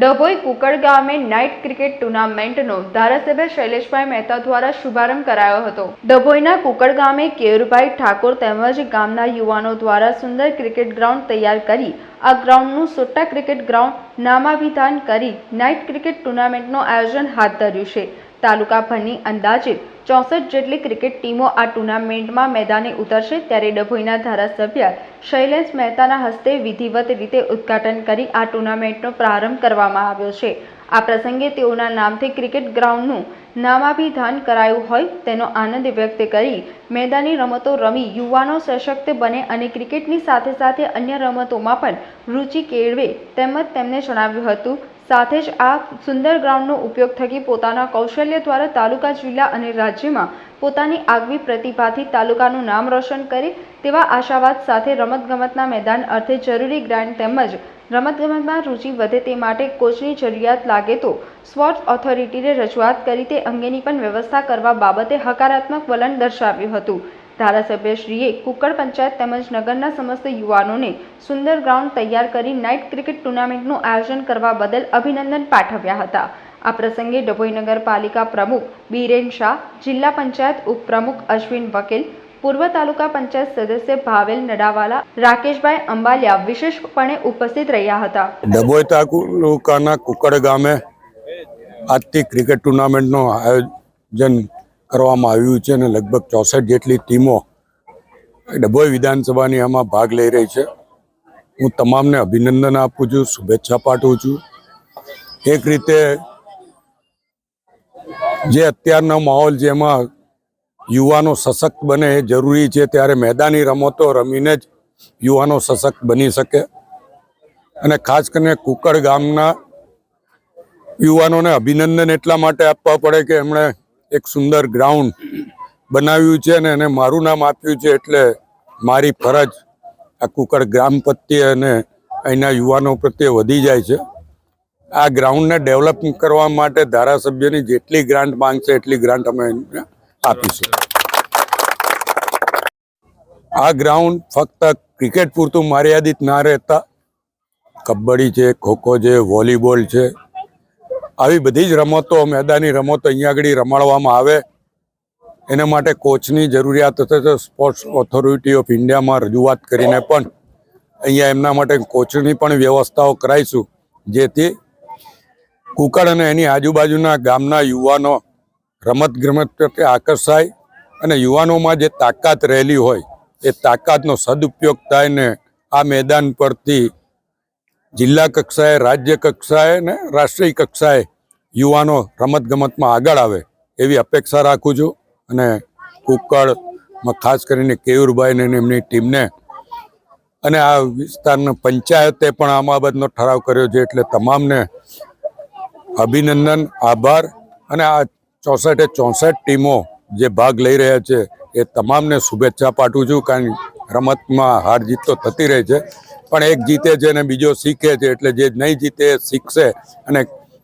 ડભોઈ કુકડ ગામે night cricket ટુર્નામેન્ટનો ધારાસભ્ય શૈલેષભાઈ મહેતા દ્વારા શુભારંભ કરાયો હતો. ડભોઈના કુકડ ગામે કેયુરભાઈ ઠાકોર તેમજ ગામના યુવાનો દ્વારા સુંદર ક્રિકેટ ગ્રાઉન્ડ તૈયાર કરી, આ ગ્રાઉન્ડનું સોટ્ટા ક્રિકેટ ગ્રાઉન્ડ નામાભિધાન કરી નાઇટ ક્રિકેટ ટુર્નામેન્ટનું આયોજન હાથ ધર્યું છે. તાલુકાભરની અંદાજિત ચોસઠ જેટલી ક્રિકેટ ટીમો આ ટુર્નામેન્ટમાં મેદાને ઉતરશે ત્યારે ડભોઈના ધારાસભ્ય શૈલેષ મહેતાના હસ્તે વિધિવત રીતે ઉદ્ઘાટન કરી આ ટુર્નામેન્ટનો પ્રારંભ કરવામાં આવ્યો છે. આ પ્રસંગે તેઓના નામથી ક્રિકેટ ગ્રાઉન્ડનું નામાભિધાન કરાયું હોય તેનો આનંદ વ્યક્ત કરી મેદાની રમતો રમી યુવાનો સશક્ત બને અને ક્રિકેટની સાથે સાથે અન્ય રમતોમાં પણ રુચિ કેળવે તેમજ તેમણે જણાવ્યું હતું. સાથે જ આ સુંદર ગ્રાઉન્ડનો ઉપયોગ થકી પોતાના કૌશલ્ય દ્વારા તાલુકા, જિલ્લા અને રાજ્યમાં પોતાની આગવી પ્રતિભાથી તાલુકાનું નામ રોશન કરે તેવા આશાવાદ સાથે રમતગમતના મેદાન અર્થે જરૂરી ગ્રાન્ટ તેમજ રમતગમતમાં રુચિ વધે તે માટે કોચની જરૂરિયાત લાગે તો સ્પોર્ટ્સ ઓથોરિટીને રજૂઆત કરી તે અંગેની પણ વ્યવસ્થા કરવા બાબતે હકારાત્મક વલણ દર્શાવ્યું હતું. ધારાસભ્યશ્રીએ કુકડ પંચાયત તેમજ નગરના સમસ્ત યુવાનોને સુંદર ગ્રાઉન્ડ તૈયાર કરી નાઇટ ક્રિકેટ ટુર્નામેન્ટનું આયોજન કરવા બદલ અભિનંદન પાઠવ્યા હતા. આ પ્રસંગે ડભોઈ નગરપાલિકા પ્રમુખ બીરેન શાહ, જિલ્લા પંચાયત ઉપપ્રમુખ અશ્વિન વકીલ, પૂર્વ તાલુકા પંચાયત સદસ્ય ભાવેલ નડાવાલા, રાકેશભાઈ અંબાલિયા વિશેષપણે ઉપસ્થિત રહ્યા હતા. ડભોઈ તાલુકાના કુકડ ગામે આજથી ક્રિકેટ ટુર્નામેન્ટનું આયોજન કરવામાં આવ્યું છે અને લગભગ ચોસઠ જેટલી ટીમો ડભોઈ વિધાનસભાની આમાં ભાગ લઈ રહી છે. હું તમામને અભિનંદન આપું છું, શુભેચ્છા પાઠવું છું. એક રીતે જે અત્યારનો માહોલ જેમાં યુવાનો સશક્ત બને એ જરૂરી છે. ત્યારે મેદાની રમતો રમીને જ યુવાનો સશક્ત બની શકે. અને ખાસ કરીને કુકડ ગામના યુવાનોને અભિનંદન એટલા માટે આપવા પડે કે એમણે એક સુંદર ગ્રાઉન્ડ બનાવ્યું છે અને એને મારું નામ આપ્યું છે એટલે મારી ફરજ આ કુકર ગ્રામ પ્રત્યે અને અહીંના યુવાનો પ્રત્યે વધી જાય છે. આ ગ્રાઉન્ડને ડેવલપ કરવા માટે ધારાસભ્યની જેટલી ગ્રાન્ટ માંગશે એટલી ગ્રાન્ટ અમે આપીશું. આ ગ્રાઉન્ડ ફક્ત ક્રિકેટ પૂરતું મર્યાદિત ના રહેતા. કબડ્ડી છે, ખોખો છે વોલીબોલ છે આવી બધી જ રમતો મેદાની રમતો અહીંયા આગળ રમાડવામાં આવે. એના માટે કોચની જરૂરિયાત થશે સ્પોર્ટ્સ ઓથોરિટી ઓફ ઇન્ડિયામાં રજૂઆત કરીને પણ અહીંયા એમના માટે કોચની પણ વ્યવસ્થાઓ કરાવીશું. જેથી કુકડ અને એની આજુબાજુના ગામના યુવાનો રમત ગમત પ્રત્યે આકર્ષાય અને યુવાનોમાં જે તાકાત રહેલી હોય, એ તાકાતનો સદુપયોગ થાય ને આ મેદાન પરથી જિલ્લા કક્ષાએ, રાજ્ય કક્ષાએ ને રાષ્ટ્રીય કક્ષાએ યુવાનો રમતગમતમાં આગળ આવે એવી અપેક્ષા રાખું છું. અને કુકડમાં ખાસ કરીને કેયુરભાઈને એમની ટીમને અને આ વિસ્તારના પંચાયતે પણ આ બાબતનો ઠરાવ કર્યો છે એટલે તમામને અભિનંદન, આભાર. અને આ ચોસઠે ચોસઠ ટીમો જે ભાગ લઈ રહ્યા છે એ તમામને શુભેચ્છા પાઠવું છું. કારણ રમતમાં હાર જીત તો થતી રહે છે. પણ એક જીતે છે અને બીજો શીખે છે એટલે જે નહીં જીતે એ શીખશે અને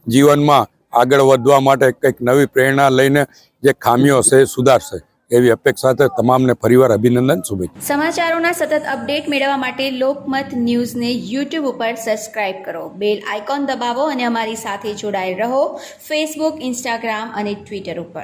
જીવનમાં આગળ વધવા માટે કંઈક નવી પ્રેરણા લઈને જે ખામીઓ છે એ સુધારશે. એવી અપેક્ષા સાથે તમામને ફરીવાર અભિનંદન, શુભેચ્છા. સમાચારોના સતત અપડેટ મેળવવા માટે લોકમત ન્યૂઝને યુટ્યુબ ઉપર સબસ્ક્રાઇબ કરો. બેલ આઇકોન દબાવો અને અમારી સાથે જોડાયેલ રહો ફેસબુક, ઇન્સ્ટાગ્રામ અને ટ્વિટર ઉપર.